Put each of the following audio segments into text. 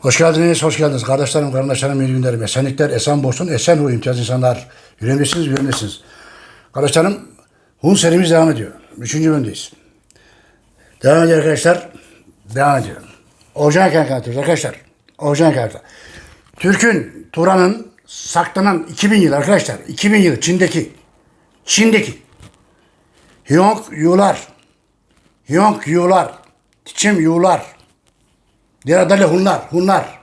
Hoş geldiniz, hoş geldiniz. Kardeşlerim, kardeşlerim, iyi günlerim. Esenlikler, esen bolsun, esen ruh imtiyaz insanlar. Yüreğimdesiniz, yüreğimdesiniz. Kardeşlerim, Hun serimiz devam ediyor. Üçüncü bölümdeyiz. Devam ediyor arkadaşlar. Devam ediyor. Kaynaklar anlatıyoruz arkadaşlar. Orijinal kaynaklar. Türk'ün, Turan'ın saklanan 2000 yıl arkadaşlar. 2000 yıl Çin'deki. Çin'deki. Hyong Yular. Hyong Yular. Tiçim Yular. Diğer adıyla Hunlar. Hunlar.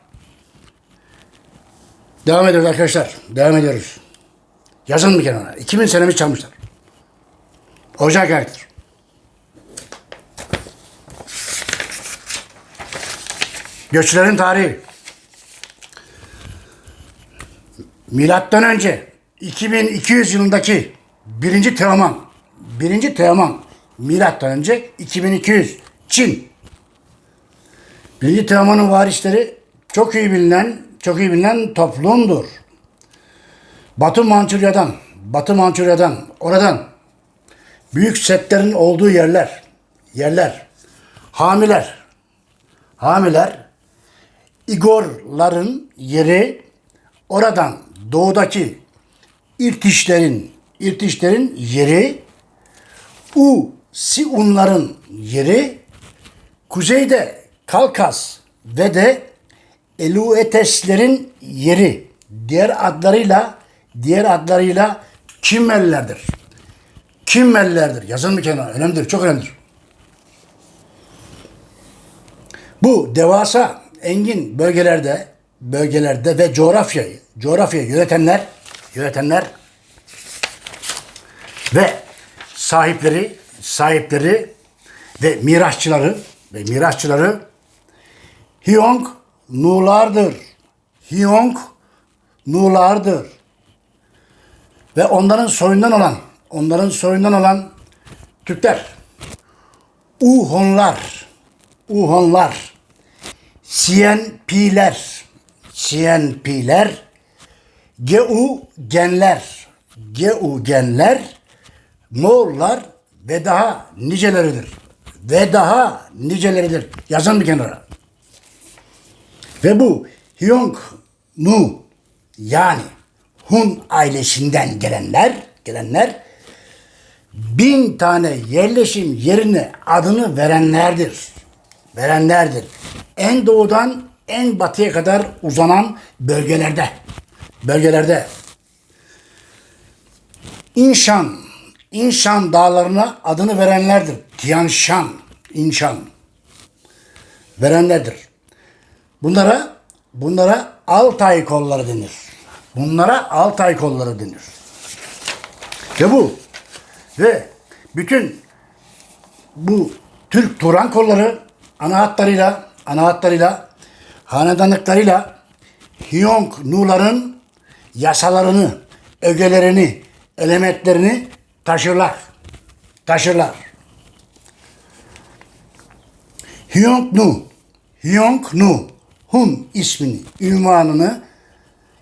Devam ediyoruz arkadaşlar. Devam ediyoruz. Yazın mı kenara? 2000 senemiz çalmışlar. Orijinal karakter. Göçlerin tarihi. Milattan önce 2200 yılındaki birinci Teoman, birinci Teoman, milattan önce 2200 Çin. Birinci Teoman'ın varisleri çok iyi bilinen, çok iyi bilinen toplumdur. Batı Mançurya'dan, Batı Mançurya'dan, oradan büyük setlerin olduğu yerler, yerler, hamiler, hamiler, Igorların yeri oradan doğudaki İrtişlerin, İrtişlerin yeri, U Siunların yeri, kuzeyde Kalkas ve de Elueteslerin yeri diğer adlarıyla diğer adlarıyla Kimmellerdir. Kimmellerdir. Yazın mı kenara? Önemlidir. Çok önemlidir. Bu devasa engin bölgelerde bölgelerde ve coğrafyayı coğrafyayı yönetenler yönetenler ve sahipleri sahipleri ve mirasçıları ve mirasçıları Hyong Nu'lardır. Hyong Nu'lardır. Ve onların soyundan olan onların soyundan olan Türkler Uhonlar Uhonlar CNP'ler CNP'ler GU genler GU genler Moğollar ve daha niceleridir. Ve daha niceleridir. Yazın bir kenara. Ve bu Hyong Nu yani Hun ailesinden gelenler gelenler bin tane yerleşim yerine adını verenlerdir. Verenlerdir. En doğudan en batıya kadar uzanan bölgelerde. Bölgelerde. İnşan, İnşan dağlarına adını verenlerdir. Tian Shan, İnşan. Verenlerdir. Bunlara bunlara Altay kolları denir. Bunlara Altay kolları denir. Ve bu ve bütün bu Türk Turan kolları ana hatlarıyla ana hatlarıyla hanedanlıklarıyla Hyong Nu'ların yasalarını, ögelerini, elementlerini taşırlar. Taşırlar. Hyong Nu, Hyong Nu, Hun ismini, ünvanını,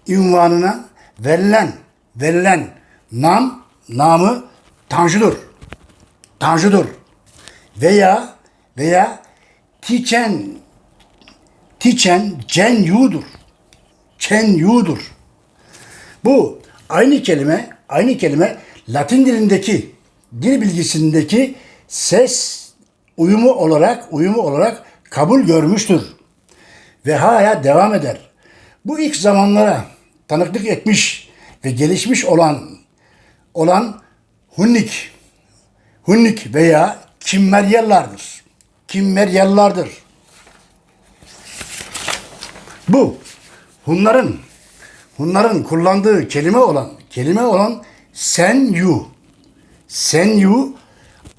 ünvanına verilen, verilen nam, namı Tanju'dur. Tanju'dur. Veya, veya Tichen, Tichen Chen Yu'dur. Chen Yu'dur. Bu aynı kelime, aynı kelime Latin dilindeki dil bilgisindeki ses uyumu olarak uyumu olarak kabul görmüştür ve hala devam eder. Bu ilk zamanlara tanıklık etmiş ve gelişmiş olan olan Hunnik Hunnik veya Kimmeryallardır. Kimmeryallardır. Bu Hunların Hunların kullandığı kelime olan kelime olan sen yu. Sen yu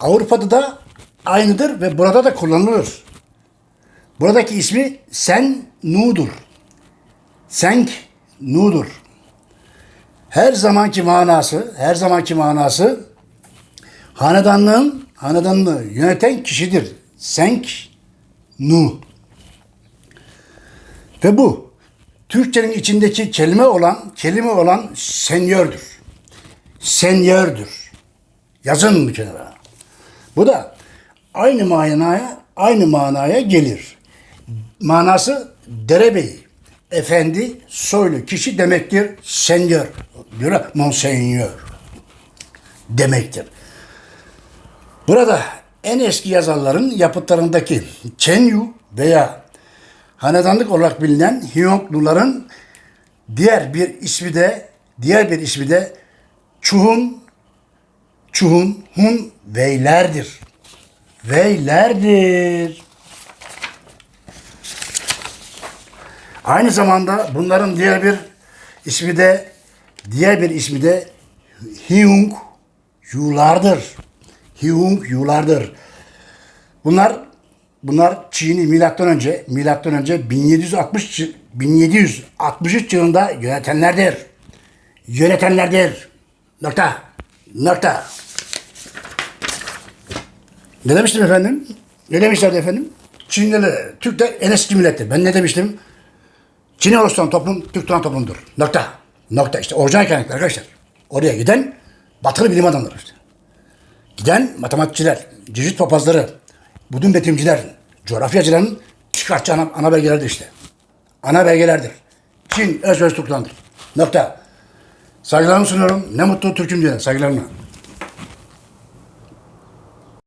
Avrupa'da da aynıdır ve burada da kullanılır. Buradaki ismi Sen Nu'dur. Senk Nu'dur. Her zamanki manası, her zamanki manası hanedanlığın, hanedanlığı yöneten kişidir. Senk Nu. Ve bu Türkçenin içindeki kelime olan, kelime olan senyördür. Senyördür. Yazın mı kenara? Bu da aynı manaya, aynı manaya gelir. Manası derebeyi, efendi, soylu kişi demektir. Senyor, diyor ya, monseigneur demektir. Burada en eski yazarların yapıtlarındaki Chenyu veya hanedanlık olarak bilinen Hyongluların diğer bir ismi de diğer bir ismi de Chuhun Chuhun Hun Veylerdir. Veylerdir. Aynı zamanda bunların diğer bir ismi de diğer bir ismi de Hyung Yulardır. Hyung Yulardır. Bunlar bunlar Çin'i milattan önce milattan önce 1760 yı- 1763 yılında yönetenlerdir. Yönetenlerdir. Nokta. Nokta. Ne demiştim efendim? Ne demişlerdi efendim? Çinliler, Türkler en eski millettir. Ben ne demiştim? Çin'e oluşturan toplum Türk tutan toplumdur. Nokta. Nokta. İşte orijinal kaynaklar arkadaşlar. Oraya giden batılı bilim adamları. Giden matematikçiler, cicit papazları, budun betimciler, coğrafyacıların çıkartacağı ana, ana belgelerdir işte. Ana belgelerdir. Çin öz öz Türk'tandır. Nokta. Saygılarımı sunuyorum. Ne mutlu Türk'üm diye. Saygılarımla.